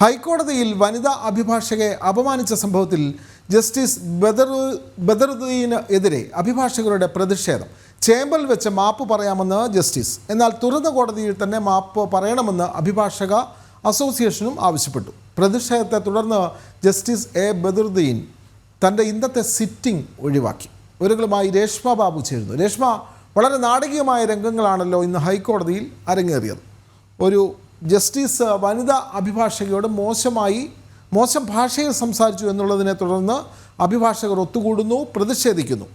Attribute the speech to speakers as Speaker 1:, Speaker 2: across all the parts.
Speaker 1: ഹൈക്കോടതിയിൽ വനിതാ അഭിഭാഷകയെ അപമാനിച്ച സംഭവത്തിൽ ജസ്റ്റിസ് ബദർ ബദറുദ്ദീന് എതിരെ അഭിഭാഷകരുടെ പ്രതിഷേധം. ചേംബറിൽ വെച്ച് മാപ്പ് പറയാമെന്ന് ജസ്റ്റിസ്. എന്നാൽ തുറന്ന കോടതിയിൽ തന്നെ മാപ്പ് പറയണമെന്ന് അഭിഭാഷക അസോസിയേഷനും ആവശ്യപ്പെട്ടു. പ്രതിഷേധത്തെ തുടർന്ന് ജസ്റ്റിസ് എ ബദറുദ്ദീൻ തന്റെ ഇന്നത്തെ സിറ്റിംഗ് ഒഴിവാക്കി. ഒരുകളുമായി രേഷ്മ ബാബു ചേരുന്നു. രേഷ്മ വളരെ നാടകീയമായ രംഗങ്ങളാണല്ലോ ഇന്ന് ഹൈക്കോടതിയിൽ അരങ്ങേറിയത്. ഒരു ജസ്റ്റിസ് വനിതാ അഭിഭാഷകയോട് മോശമായി മോശം ഭാഷയിൽ സംസാരിച്ചു എന്നുള്ളതിനെ തുടർന്ന് അഭിഭാഷകർ ഒത്തുകൂടുന്നു പ്രതിഷേധിക്കുന്നു.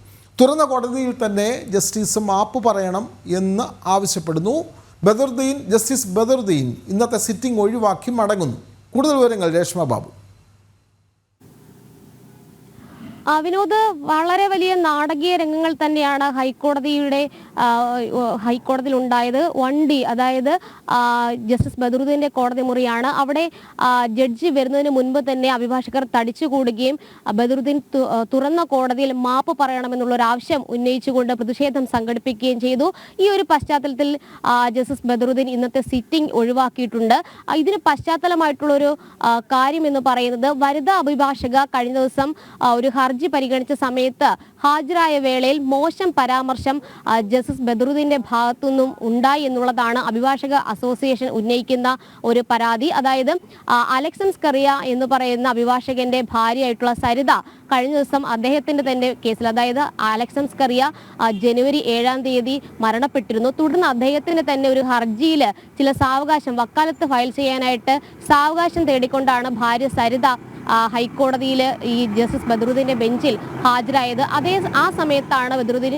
Speaker 1: തുറന്ന കോടതിയിൽ തന്നെ ജസ്റ്റിസ് മാപ്പ് പറയണം എന്ന് ആവശ്യപ്പെടുന്നു. ബദറുദ്ദീൻ ജസ്റ്റിസ് ബദറുദ്ദീൻ ഇന്നത്തെ സിറ്റിംഗ് ഒഴിവാക്കി മടങ്ങുന്നു. കൂടുതൽ വിവരങ്ങൾ രേഷ്മ ബാബു.
Speaker 2: വിനോദ് വളരെ വലിയ നാടകീയ രംഗങ്ങൾ തന്നെയാണ് ഹൈക്കോടതിയുടെ ഹൈക്കോടതിയിൽ ഉണ്ടായത് വൺ ഡി അതായത് ജസ്റ്റിസ് ബദറുദ്ദീന്റെ കോടതി മുറിയാണ്. അവിടെ ജഡ്ജി വരുന്നതിന് മുൻപ് തന്നെ അഭിഭാഷകർ തടിച്ചുകൂടുകയും കൂടുകയും ബദറുദ്ദീൻ തുറന്ന കോടതിയിൽ മാപ്പ് പറയണമെന്നുള്ള ഒരു ആവശ്യം ഉന്നയിച്ചുകൊണ്ട് പ്രതിഷേധം സംഘടിപ്പിക്കുകയും ചെയ്തു. ഈ ഒരു പശ്ചാത്തലത്തിൽ ജസ്റ്റിസ് ബദറുദ്ദീൻ ഇന്നത്തെ സിറ്റിംഗ് ഒഴിവാക്കിയിട്ടുണ്ട്. ഇതിന് പശ്ചാത്തലമായിട്ടുള്ളൊരു കാര്യം എന്ന് പറയുന്നത് വനിതാ അഭിഭാഷക കഴിഞ്ഞ ദിവസം ഒരു ഹർജി പരിഗണിച്ച സമയത്ത് ഹാജരായ വേളയിൽ മോശം പരാമർശം ജസ്റ്റിസ് ബദറുദ്ദീന്റെ ഭാഗത്തുനിന്നും ഉണ്ടായി എന്നുള്ളതാണ് അഭിഭാഷക അസോസിയേഷൻ ഉന്നയിക്കുന്ന ഒരു പരാതി. അതായത് അലക്സൻസ് കറിയ എന്ന് പറയുന്ന അഭിഭാഷകന്റെ ഭാര്യയായിട്ടുള്ള സരിത കഴിഞ്ഞ ദിവസം അദ്ദേഹത്തിന്റെ തന്നെ കേസിൽ അതായത് അലക്സൻസ് കറിയ ജനുവരി ഏഴാം തീയതി മരണപ്പെട്ടിരുന്നു. തുടർന്ന് അദ്ദേഹത്തിന് തന്നെ ഒരു ഹർജിയിൽ ചില സാവകാശം വക്കാലത്ത് ഫയൽ ചെയ്യാനായിട്ട് സാവകാശം തേടിക്കൊണ്ടാണ് ഭാര്യ സരിത ഹൈക്കോടതിയിൽ ഈ ജസ്റ്റിസ് ബദറുദ്ദീന്റെ ബെഞ്ചിൽ ഹാജരായത്. അതേ ആ സമയത്താണ് ബദറുദ്ദീൻ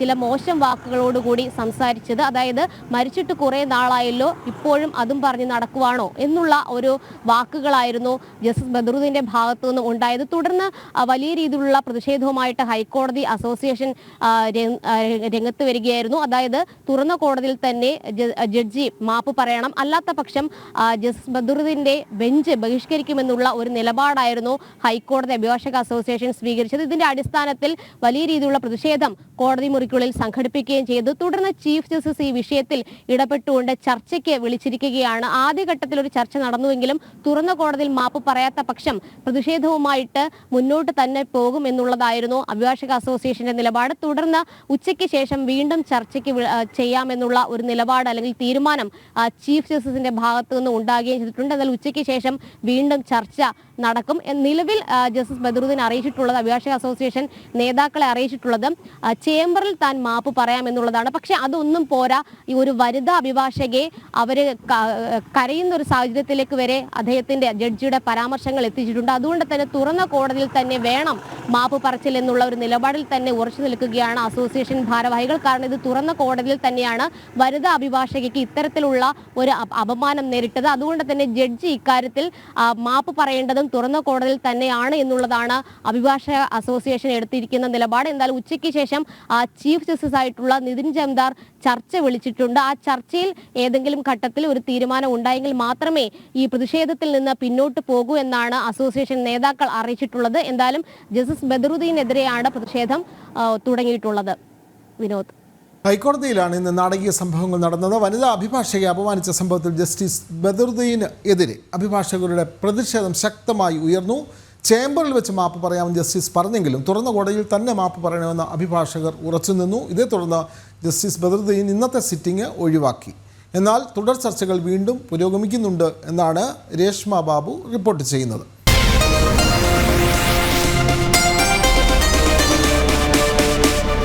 Speaker 2: ചില മോശം വാക്കുകളോടുകൂടി സംസാരിച്ചത്. അതായത് മരിച്ചിട്ട് കുറേ നാളായല്ലോ ഇപ്പോഴും അതും പറഞ്ഞ് നടക്കുവാണോ എന്നുള്ള ഒരു വാക്കുകളായിരുന്നു ജസ്റ്റിസ് ബദറുദ്ദീന്റെ ഭാഗത്തു നിന്നും ഉണ്ടായത്. തുടർന്ന് വലിയ രീതിയിലുള്ള പ്രതിഷേധവുമായിട്ട് ഹൈക്കോടതി അസോസിയേഷൻ രംഗത്ത് വരികയായിരുന്നു. അതായത് തുറന്ന കോടതിയിൽ തന്നെ ജഡ്ജി മാപ്പ് പറയണം. അല്ലാത്ത പക്ഷം ജസ്റ്റിസ് ബദറുദ്ദീന്റെ ബെഞ്ച് ബഹിഷ്കരിക്കുമെന്നുള്ള ഒരു നിലപാടായിരുന്നു ഹൈക്കോടതി അഭിഭാഷക അസോസിയേഷൻ സ്വീകരിച്ചത്. ഇതിന്റെ അടിസ്ഥാനത്തിൽ വലിയ രീതിയിലുള്ള പ്രതിഷേധം കോടതി മുറിക്കുള്ളിൽ സംഘടിപ്പിക്കുകയും ചെയ്തു. തുടർന്ന് ചീഫ് ജസ്റ്റിസ് ഈ വിഷയത്തിൽ ഇടപെട്ടുകൊണ്ട് ചർച്ചയ്ക്ക് വിളിച്ചിരിക്കുകയാണ്. ആദ്യഘട്ടത്തിൽ ഒരു ചർച്ച നടന്നുവെങ്കിലും തുറന്ന കോടതിയിൽ മാപ്പ് പറയാത്ത പക്ഷം പ്രതിഷേധവുമായിട്ട് മുന്നോട്ട് തന്നെ പോകും എന്നുള്ളതായിരുന്നു അഭിഭാഷക അസോസിയേഷന്റെ നിലപാട്. തുടർന്ന് ഉച്ചയ്ക്ക് ശേഷം വീണ്ടും ചർച്ചയ്ക്ക് ചെയ്യാമെന്നുള്ള ഒരു നിലപാട് അല്ലെങ്കിൽ തീരുമാനം ചീഫ് ജസ്റ്റിസിന്റെ ഭാഗത്തു നിന്ന് ഉണ്ടാകുകയും ചെയ്തിട്ടുണ്ട്. എന്നാൽ ഉച്ചയ്ക്ക് ശേഷം വീണ്ടും ചർച്ച നടക്കും. നിലവിൽ ജസ്റ്റിസ് ബദറുദ്ദീൻ അറിയിച്ചിട്ടുള്ളത് അഭിഭാഷക അസോസിയേഷൻ നേതാക്കളെ അറിയിച്ചിട്ടുള്ളത് ചേംബറിൽ താൻ മാപ്പ് പറയാമെന്നുള്ളതാണ് പക്ഷെ അതൊന്നും പോരാ. ഈ ഒരു വനിതാ അഭിഭാഷകയെ അവർ ക- കരയുന്ന ഒരു സാഹചര്യത്തിലേക്ക് വരെ അദ്ദേഹത്തിന്റെ ജഡ്ജിയുടെ പരാമർശങ്ങൾ എത്തിച്ചിട്ടുണ്ട്. അതുകൊണ്ട് തന്നെ തുറന്ന കോടതിയിൽ തന്നെ വേണം മാപ്പ് പറച്ചിൽ എന്നുള്ള ഒരു നിലപാടിൽ തന്നെ ഉറച്ചു നിൽക്കുകയാണ് അസോസിയേഷൻ ഭാരവാഹികൾ. കാരണം ഇത് തുറന്ന കോടതിയിൽ തന്നെയാണ് വനിതാ അഭിഭാഷകയ്ക്ക് ഇത്തരത്തിലുള്ള ഒരു അപമാനം നേരിട്ടത്. അതുകൊണ്ട് തന്നെ ജഡ്ജി ഇക്കാര്യത്തിൽ മാപ്പ് പറയേണ്ടതും തുറന്ന കോടതിയിൽ തന്നെയാണ് എന്നുള്ളതാണ് അഭിഭാഷക അസോസിയേഷൻ എടുത്തിരിക്കുന്ന നിലപാട്. എന്നാൽ ഉച്ചയ്ക്ക് ശേഷം ചീഫ് ജസ്റ്റിസ് ആയിട്ടുള്ള നിതിൻ ജംദാർ ചർച്ച വിളിച്ചിട്ടുണ്ട്. ആ ചർച്ചയിൽ ഏതെങ്കിലും ഘട്ടത്തിൽ ഒരു തീരുമാനം ഉണ്ടായെങ്കിൽ മാത്രമേ ഈ പ്രതിഷേധത്തിൽ നിന്ന് പിന്നോട്ട് പോകൂ എന്നാണ് അസോസിയേഷൻ നേതാക്കൾ അറിയിച്ചിട്ടുള്ളത്. എന്തായാലും ജസ്റ്റിസ് ബദറുദ്ദീനെതിരെയാണ് പ്രതിഷേധം തുടങ്ങിയിട്ടുള്ളത്. വിനോദ്.
Speaker 1: ഹൈക്കോടതിയിലാണ് ഇന്ന് നാടകീയ സംഭവങ്ങൾ നടന്നത്. വനിതാ അഭിഭാഷകയെ അപമാനിച്ച സംഭവത്തിൽ ജസ്റ്റിസ് ബദറുദ്ദീന് എതിരെ അഭിഭാഷകരുടെ പ്രതിഷേധം ശക്തമായി ഉയർന്നു. ചേംബറിൽ വെച്ച് മാപ്പ് പറയാമെന്ന് ജസ്റ്റിസ് പറഞ്ഞെങ്കിലും തുറന്ന കോടതിയിൽ തന്നെ മാപ്പ് പറയണമെന്ന് അഭിഭാഷകർ ഉറച്ചുനിന്നു ഇതേ തുടർന്ന് ജസ്റ്റിസ് ബദറുദ്ദീൻ ഇന്നത്തെ സിറ്റിംഗ് ഒഴിവാക്കി. എന്നാൽ തുടർ ചർച്ചകൾ വീണ്ടും പുരോഗമിക്കുന്നുണ്ട് എന്നാണ് രേഷ്മ ബാബു റിപ്പോർട്ട് ചെയ്യുന്നത്.